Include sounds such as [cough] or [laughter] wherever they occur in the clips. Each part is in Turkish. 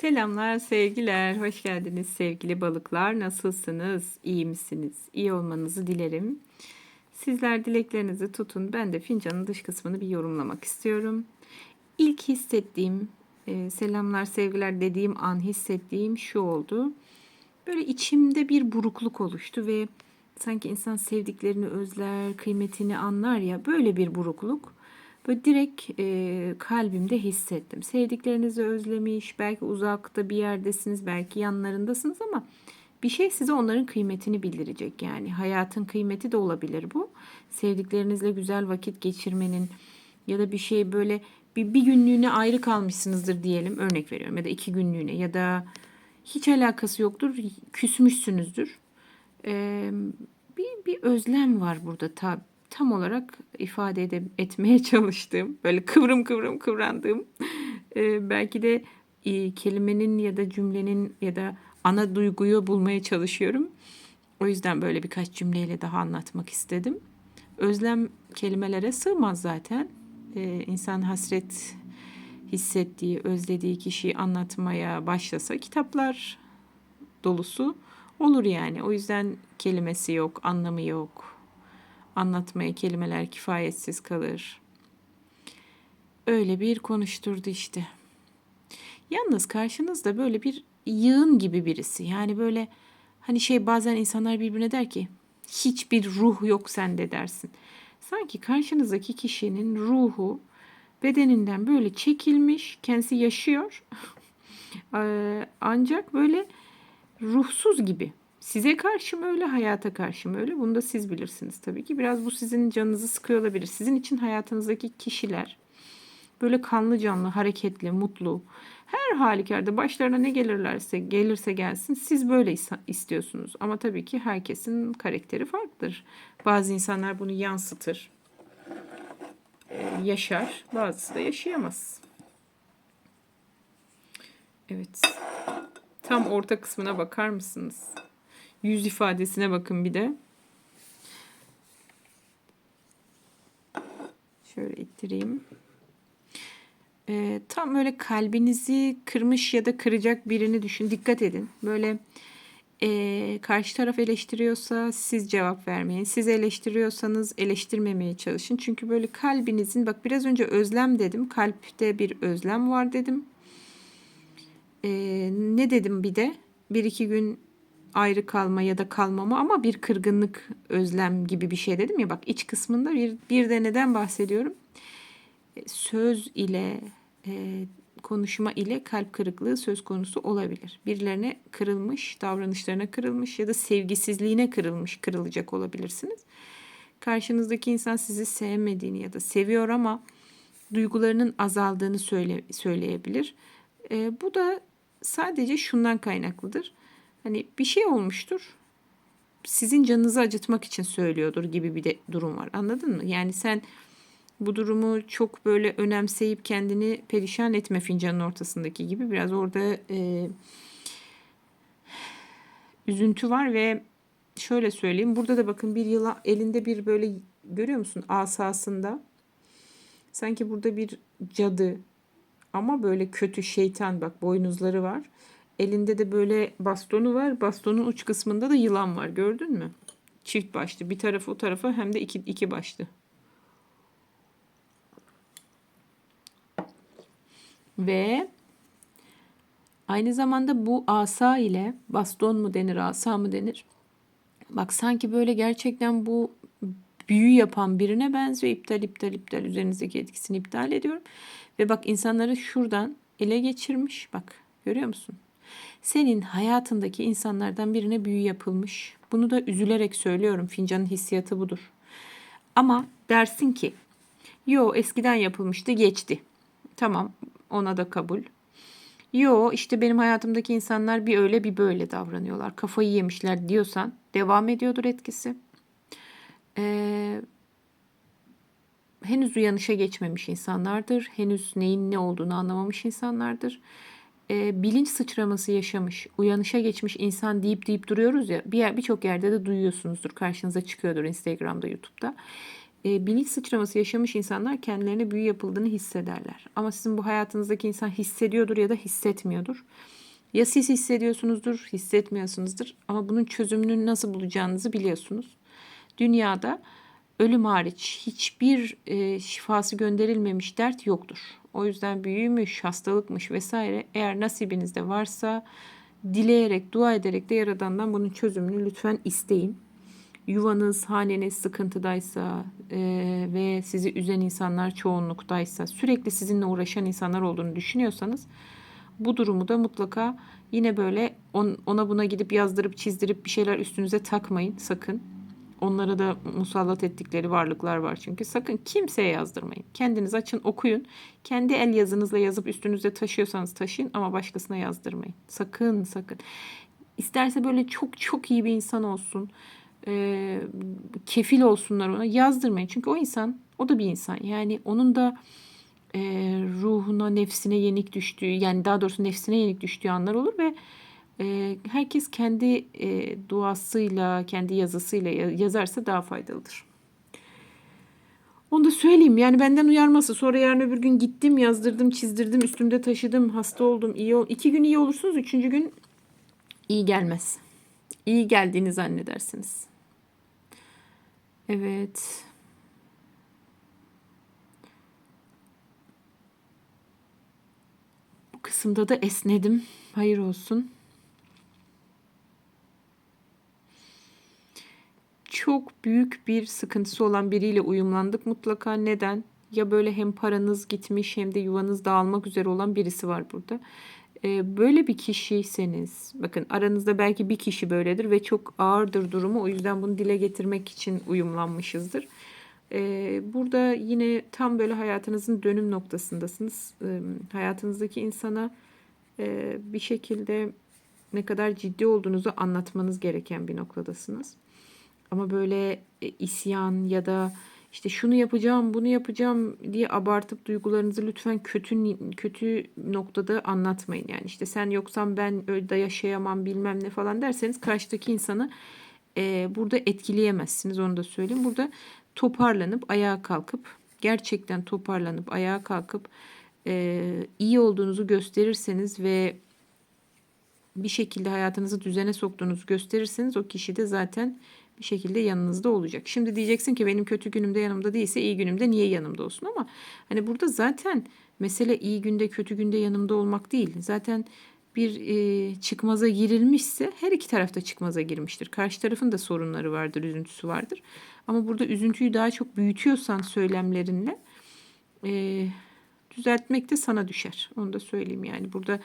Selamlar, sevgiler. Hoş geldiniz sevgili balıklar. Nasılsınız? İyi misiniz? İyi olmanızı dilerim. Sizler dileklerinizi tutun. Ben de fincanın dış kısmını bir yorumlamak istiyorum. İlk hissettiğim, e, selamlar, sevgiler dediğim an hissettiğim şu oldu. Böyle içimde bir burukluk oluştu ve sanki insan sevdiklerini özler, kıymetini anlar ya böyle bir burukluk. Böyle direkt e, kalbimde hissettim. Sevdiklerinizi özlemiş, belki uzakta bir yerdesiniz, belki yanlarındasınız ama bir şey size onların kıymetini bildirecek. Yani hayatın kıymeti de olabilir bu. Sevdiklerinizle güzel vakit geçirmenin ya da bir şey böyle bir, bir günlüğüne ayrı kalmışsınızdır diyelim. Örnek veriyorum ya da iki günlüğüne ya da hiç alakası yoktur, küsmüşsünüzdür. Ee, bir, bir özlem var burada tabi tam olarak ifade ede, etmeye [laughs] çalıştığım, böyle kıvrım kıvrım kıvrandığım, e, belki de e, kelimenin ya da cümlenin ya da ana duyguyu bulmaya çalışıyorum. O yüzden böyle birkaç cümleyle daha anlatmak istedim. Özlem kelimelere sığmaz zaten. E, insan hasret hissettiği, özlediği kişiyi anlatmaya başlasa kitaplar dolusu olur yani. O yüzden kelimesi yok, anlamı yok anlatmaya kelimeler kifayetsiz kalır. Öyle bir konuşturdu işte. Yalnız karşınızda böyle bir yığın gibi birisi. Yani böyle hani şey bazen insanlar birbirine der ki hiçbir ruh yok sende dersin. Sanki karşınızdaki kişinin ruhu bedeninden böyle çekilmiş, kendisi yaşıyor. [laughs] Ancak böyle ruhsuz gibi. Size karşı mı öyle, hayata karşı mı öyle? Bunu da siz bilirsiniz tabii ki. Biraz bu sizin canınızı sıkıyor olabilir. Sizin için hayatınızdaki kişiler böyle kanlı canlı, hareketli, mutlu. Her halükarda başlarına ne gelirlerse, gelirse gelsin siz böyle istiyorsunuz. Ama tabii ki herkesin karakteri farklıdır. Bazı insanlar bunu yansıtır, e, yaşar. Bazısı da yaşayamaz. Evet. Tam orta kısmına bakar mısınız? Yüz ifadesine bakın bir de. Şöyle ittireyim. Ee, tam böyle kalbinizi kırmış ya da kıracak birini düşün. Dikkat edin. Böyle e, karşı taraf eleştiriyorsa siz cevap vermeyin. Siz eleştiriyorsanız eleştirmemeye çalışın. Çünkü böyle kalbinizin bak biraz önce özlem dedim. Kalpte bir özlem var dedim. Ee, ne dedim bir de? Bir iki gün ayrı kalma ya da kalmama ama bir kırgınlık, özlem gibi bir şey dedim ya bak iç kısmında bir, bir de neden bahsediyorum? E, söz ile e, konuşma ile kalp kırıklığı söz konusu olabilir. Birilerine kırılmış, davranışlarına kırılmış ya da sevgisizliğine kırılmış, kırılacak olabilirsiniz. Karşınızdaki insan sizi sevmediğini ya da seviyor ama duygularının azaldığını söyle, söyleyebilir. E, bu da sadece şundan kaynaklıdır hani bir şey olmuştur. Sizin canınızı acıtmak için söylüyordur gibi bir de durum var. Anladın mı? Yani sen bu durumu çok böyle önemseyip kendini perişan etme fincanın ortasındaki gibi biraz orada e, üzüntü var ve şöyle söyleyeyim. Burada da bakın bir yıla elinde bir böyle görüyor musun asasında sanki burada bir cadı ama böyle kötü şeytan bak boynuzları var. Elinde de böyle bastonu var. Bastonun uç kısmında da yılan var. Gördün mü? Çift başlı. Bir tarafı o tarafa hem de iki, iki başlı. Ve aynı zamanda bu asa ile baston mu denir, asa mı denir? Bak sanki böyle gerçekten bu büyü yapan birine benziyor. İptal, iptal, iptal. Üzerinizdeki etkisini iptal ediyorum. Ve bak insanları şuradan ele geçirmiş. Bak görüyor musun? Senin hayatındaki insanlardan birine büyü yapılmış. Bunu da üzülerek söylüyorum. Fincanın hissiyatı budur. Ama dersin ki, yo eskiden yapılmıştı geçti. Tamam ona da kabul. Yo işte benim hayatımdaki insanlar bir öyle bir böyle davranıyorlar. Kafayı yemişler diyorsan devam ediyordur etkisi. Ee, henüz uyanışa geçmemiş insanlardır. Henüz neyin ne olduğunu anlamamış insanlardır e, bilinç sıçraması yaşamış, uyanışa geçmiş insan deyip deyip duruyoruz ya. Bir yer birçok yerde de duyuyorsunuzdur. Karşınıza çıkıyordur Instagram'da, YouTube'da. e, bilinç sıçraması yaşamış insanlar kendilerine büyü yapıldığını hissederler. Ama sizin bu hayatınızdaki insan hissediyordur ya da hissetmiyordur. Ya siz hissediyorsunuzdur, hissetmiyorsunuzdur ama bunun çözümünü nasıl bulacağınızı biliyorsunuz. Dünyada ölüm hariç hiçbir e, şifası gönderilmemiş dert yoktur. O yüzden büyümüş, hastalıkmış vesaire eğer nasibinizde varsa dileyerek, dua ederek de Yaradan'dan bunun çözümünü lütfen isteyin. Yuvanız, haneniz sıkıntıdaysa e, ve sizi üzen insanlar çoğunluktaysa, sürekli sizinle uğraşan insanlar olduğunu düşünüyorsanız bu durumu da mutlaka yine böyle on, ona buna gidip yazdırıp çizdirip bir şeyler üstünüze takmayın sakın. Onlara da musallat ettikleri varlıklar var çünkü. Sakın kimseye yazdırmayın. Kendiniz açın okuyun. Kendi el yazınızla yazıp üstünüzde taşıyorsanız taşıyın ama başkasına yazdırmayın. Sakın sakın. İsterse böyle çok çok iyi bir insan olsun. E, kefil olsunlar ona yazdırmayın. Çünkü o insan o da bir insan. Yani onun da e, ruhuna, nefsine yenik düştüğü yani daha doğrusu nefsine yenik düştüğü anlar olur ve e, herkes kendi e, duasıyla, kendi yazısıyla yazarsa daha faydalıdır. Onu da söyleyeyim yani benden uyarması. Sonra yarın öbür gün gittim, yazdırdım, çizdirdim, üstümde taşıdım, hasta oldum, iyi ol. İki gün iyi olursunuz, üçüncü gün iyi gelmez. İyi geldiğini zannedersiniz. Evet. Bu kısımda da esnedim. Hayır olsun. Çok büyük bir sıkıntısı olan biriyle uyumlandık mutlaka. Neden? Ya böyle hem paranız gitmiş hem de yuvanız dağılmak üzere olan birisi var burada. Ee, böyle bir kişiyseniz, bakın aranızda belki bir kişi böyledir ve çok ağırdır durumu. O yüzden bunu dile getirmek için uyumlanmışızdır. Ee, burada yine tam böyle hayatınızın dönüm noktasındasınız. Ee, hayatınızdaki insana e, bir şekilde ne kadar ciddi olduğunuzu anlatmanız gereken bir noktadasınız. Ama böyle e, isyan ya da işte şunu yapacağım, bunu yapacağım diye abartıp duygularınızı lütfen kötü kötü noktada anlatmayın. Yani işte sen yoksan ben öyle yaşayamam bilmem ne falan derseniz karşıdaki insanı e, burada etkileyemezsiniz onu da söyleyeyim. Burada toparlanıp ayağa kalkıp gerçekten toparlanıp ayağa kalkıp e, iyi olduğunuzu gösterirseniz ve bir şekilde hayatınızı düzene soktuğunuzu gösterirseniz o kişi de zaten bir şekilde yanınızda olacak. Şimdi diyeceksin ki benim kötü günümde yanımda değilse iyi günümde niye yanımda olsun ama hani burada zaten mesele iyi günde kötü günde yanımda olmak değil. Zaten bir e, çıkmaza girilmişse her iki tarafta çıkmaza girmiştir. Karşı tarafın da sorunları vardır, üzüntüsü vardır. Ama burada üzüntüyü daha çok büyütüyorsan söylemlerinle e, düzeltmek de sana düşer. Onu da söyleyeyim yani. Burada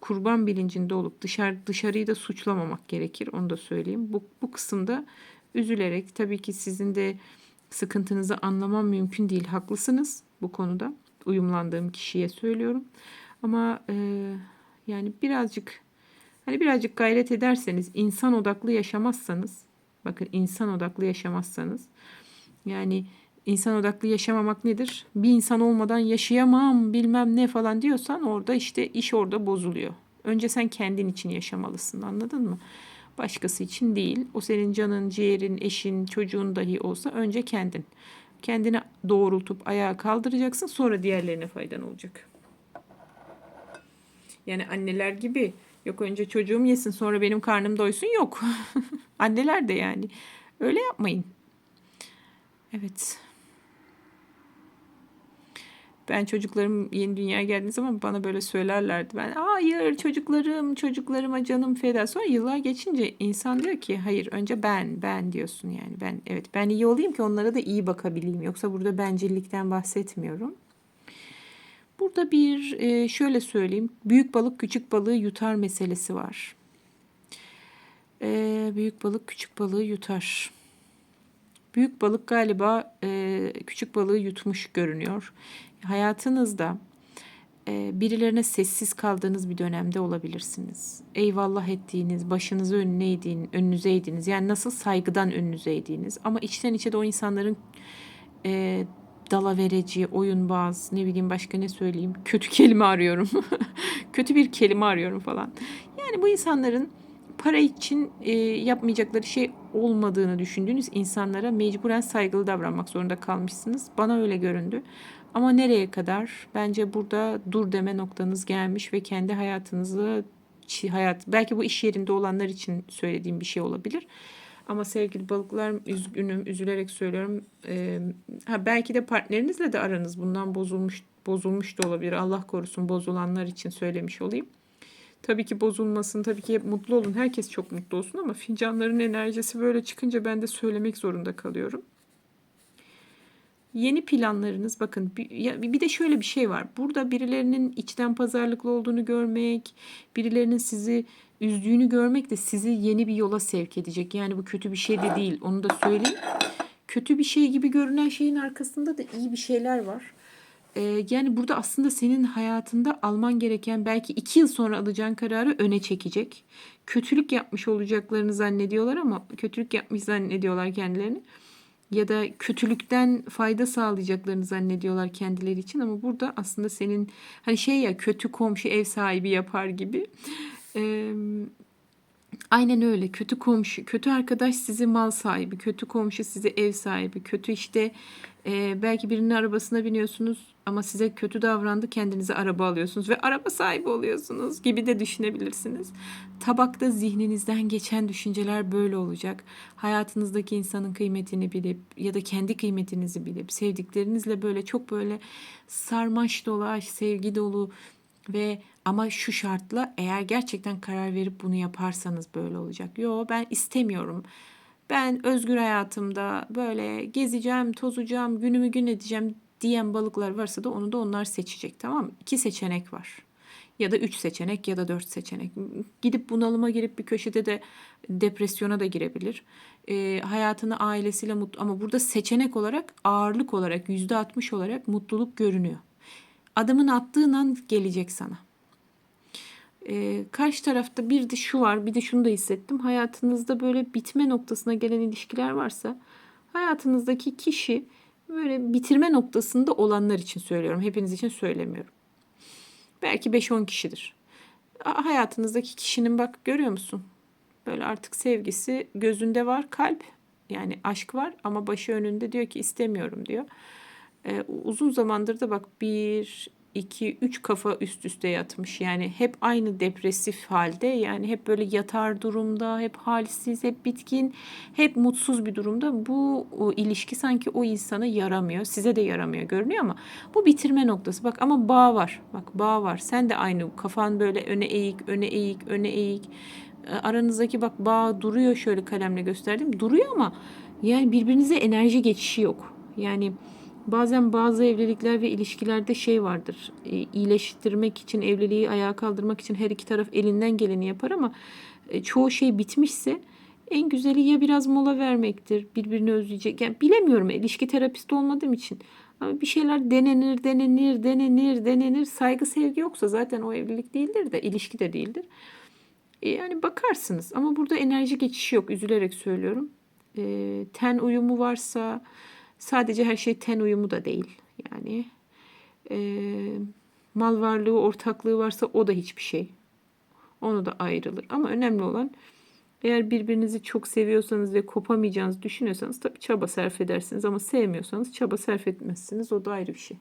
kurban bilincinde olup dışarı dışarıyı da suçlamamak gerekir. Onu da söyleyeyim. Bu, bu kısımda üzülerek tabii ki sizin de sıkıntınızı anlamam mümkün değil. Haklısınız bu konuda. Uyumlandığım kişiye söylüyorum. Ama e, yani birazcık hani birazcık gayret ederseniz, insan odaklı yaşamazsanız, bakın insan odaklı yaşamazsanız yani İnsan odaklı yaşamamak nedir? Bir insan olmadan yaşayamam bilmem ne falan diyorsan orada işte iş orada bozuluyor. Önce sen kendin için yaşamalısın anladın mı? Başkası için değil. O senin canın, ciğerin, eşin, çocuğun dahi olsa önce kendin. Kendini doğrultup ayağa kaldıracaksın sonra diğerlerine faydan olacak. Yani anneler gibi yok önce çocuğum yesin sonra benim karnım doysun yok. [laughs] Anneler de yani. Öyle yapmayın. Evet. Ben çocuklarım yeni dünyaya geldiği zaman bana böyle söylerlerdi. Ben hayır çocuklarım çocuklarıma canım feda. Sonra yıllar geçince insan diyor ki hayır önce ben ben diyorsun yani. Ben evet ben iyi olayım ki onlara da iyi bakabileyim. Yoksa burada bencillikten bahsetmiyorum. Burada bir e, şöyle söyleyeyim. Büyük balık küçük balığı yutar meselesi var. E, büyük balık küçük balığı yutar. Büyük balık galiba e, küçük balığı yutmuş görünüyor hayatınızda e, birilerine sessiz kaldığınız bir dönemde olabilirsiniz. Eyvallah ettiğiniz, başınızı önüne eğdiğin, önünüze eğdiğiniz, yani nasıl saygıdan önünüze eğdiğiniz ama içten içe de o insanların e, dalavereci, oyunbaz, ne bileyim başka ne söyleyeyim, kötü kelime arıyorum. [laughs] kötü bir kelime arıyorum falan. Yani bu insanların para için e, yapmayacakları şey olmadığını düşündüğünüz insanlara mecburen saygılı davranmak zorunda kalmışsınız. Bana öyle göründü. Ama nereye kadar? Bence burada dur deme noktanız gelmiş ve kendi hayatınızı hayat belki bu iş yerinde olanlar için söylediğim bir şey olabilir. Ama sevgili balıklar üzgünüm, üzülerek söylüyorum. Ee, ha belki de partnerinizle de aranız bundan bozulmuş bozulmuş da olabilir. Allah korusun bozulanlar için söylemiş olayım. Tabii ki bozulmasın, tabii ki hep mutlu olun. Herkes çok mutlu olsun ama fincanların enerjisi böyle çıkınca ben de söylemek zorunda kalıyorum. Yeni planlarınız bakın bir, de şöyle bir şey var. Burada birilerinin içten pazarlıklı olduğunu görmek, birilerinin sizi üzdüğünü görmek de sizi yeni bir yola sevk edecek. Yani bu kötü bir şey de değil. Onu da söyleyeyim. Kötü bir şey gibi görünen şeyin arkasında da iyi bir şeyler var. Ee, yani burada aslında senin hayatında alman gereken belki iki yıl sonra alacağın kararı öne çekecek. Kötülük yapmış olacaklarını zannediyorlar ama kötülük yapmış zannediyorlar kendilerini. Ya da kötülükten fayda sağlayacaklarını zannediyorlar kendileri için ama burada aslında senin hani şey ya kötü komşu ev sahibi yapar gibi. Ee, Aynen öyle. Kötü komşu, kötü arkadaş sizi mal sahibi, kötü komşu sizi ev sahibi, kötü işte e, belki birinin arabasına biniyorsunuz ama size kötü davrandı, kendinize araba alıyorsunuz ve araba sahibi oluyorsunuz gibi de düşünebilirsiniz. Tabakta zihninizden geçen düşünceler böyle olacak. Hayatınızdaki insanın kıymetini bilip ya da kendi kıymetinizi bilip sevdiklerinizle böyle çok böyle sarmaş dolaş, sevgi dolu ve ama şu şartla eğer gerçekten karar verip bunu yaparsanız böyle olacak. Yo ben istemiyorum. Ben özgür hayatımda böyle gezeceğim, tozacağım, günümü gün edeceğim diyen balıklar varsa da onu da onlar seçecek tamam mı? İki seçenek var. Ya da üç seçenek ya da dört seçenek. Gidip bunalıma girip bir köşede de depresyona da girebilir. Ee, hayatını ailesiyle mutlu ama burada seçenek olarak ağırlık olarak yüzde altmış olarak mutluluk görünüyor. Adımını attığın an gelecek sana. Ee, karşı tarafta bir de şu var bir de şunu da hissettim. Hayatınızda böyle bitme noktasına gelen ilişkiler varsa hayatınızdaki kişi böyle bitirme noktasında olanlar için söylüyorum. Hepiniz için söylemiyorum. Belki 5-10 kişidir. Hayatınızdaki kişinin bak görüyor musun? Böyle artık sevgisi gözünde var kalp yani aşk var ama başı önünde diyor ki istemiyorum diyor. Ee, uzun zamandır da bak bir, iki, üç kafa üst üste yatmış. Yani hep aynı depresif halde. Yani hep böyle yatar durumda, hep halsiz, hep bitkin, hep mutsuz bir durumda. Bu ilişki sanki o insana yaramıyor. Size de yaramıyor görünüyor ama bu bitirme noktası. Bak ama bağ var. Bak bağ var. Sen de aynı kafan böyle öne eğik, öne eğik, öne eğik. E, Aranızdaki bak bağ duruyor şöyle kalemle gösterdim. Duruyor ama yani birbirinize enerji geçişi yok. Yani Bazen bazı evlilikler ve ilişkilerde şey vardır. E, iyileştirmek için, evliliği ayağa kaldırmak için her iki taraf elinden geleni yapar ama e, çoğu şey bitmişse en güzeli ya biraz mola vermektir. Birbirini özleyecek. Yani bilemiyorum ilişki terapisti olmadığım için. Ama bir şeyler denenir, denenir, denenir, denenir. Saygı, sevgi yoksa zaten o evlilik değildir de ilişki de değildir. E, yani bakarsınız ama burada enerji geçişi yok. Üzülerek söylüyorum. E, ten uyumu varsa Sadece her şey ten uyumu da değil. Yani e, mal varlığı, ortaklığı varsa o da hiçbir şey. Onu da ayrılır. Ama önemli olan eğer birbirinizi çok seviyorsanız ve kopamayacağınızı düşünüyorsanız tabii çaba sarf edersiniz. Ama sevmiyorsanız çaba sarf etmezsiniz. O da ayrı bir şey.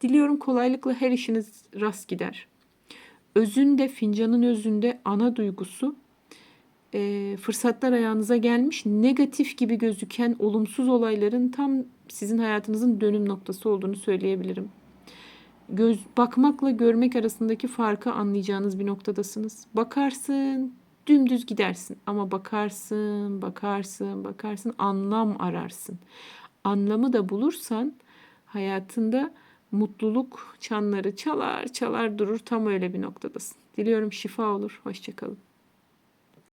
Diliyorum kolaylıkla her işiniz rast gider. Özünde, fincanın özünde ana duygusu e, fırsatlar ayağınıza gelmiş negatif gibi gözüken olumsuz olayların tam sizin hayatınızın dönüm noktası olduğunu söyleyebilirim. Göz bakmakla görmek arasındaki farkı anlayacağınız bir noktadasınız. Bakarsın, dümdüz gidersin ama bakarsın, bakarsın, bakarsın, anlam ararsın. Anlamı da bulursan hayatında mutluluk çanları çalar çalar durur tam öyle bir noktadasın. Diliyorum şifa olur. Hoşçakalın.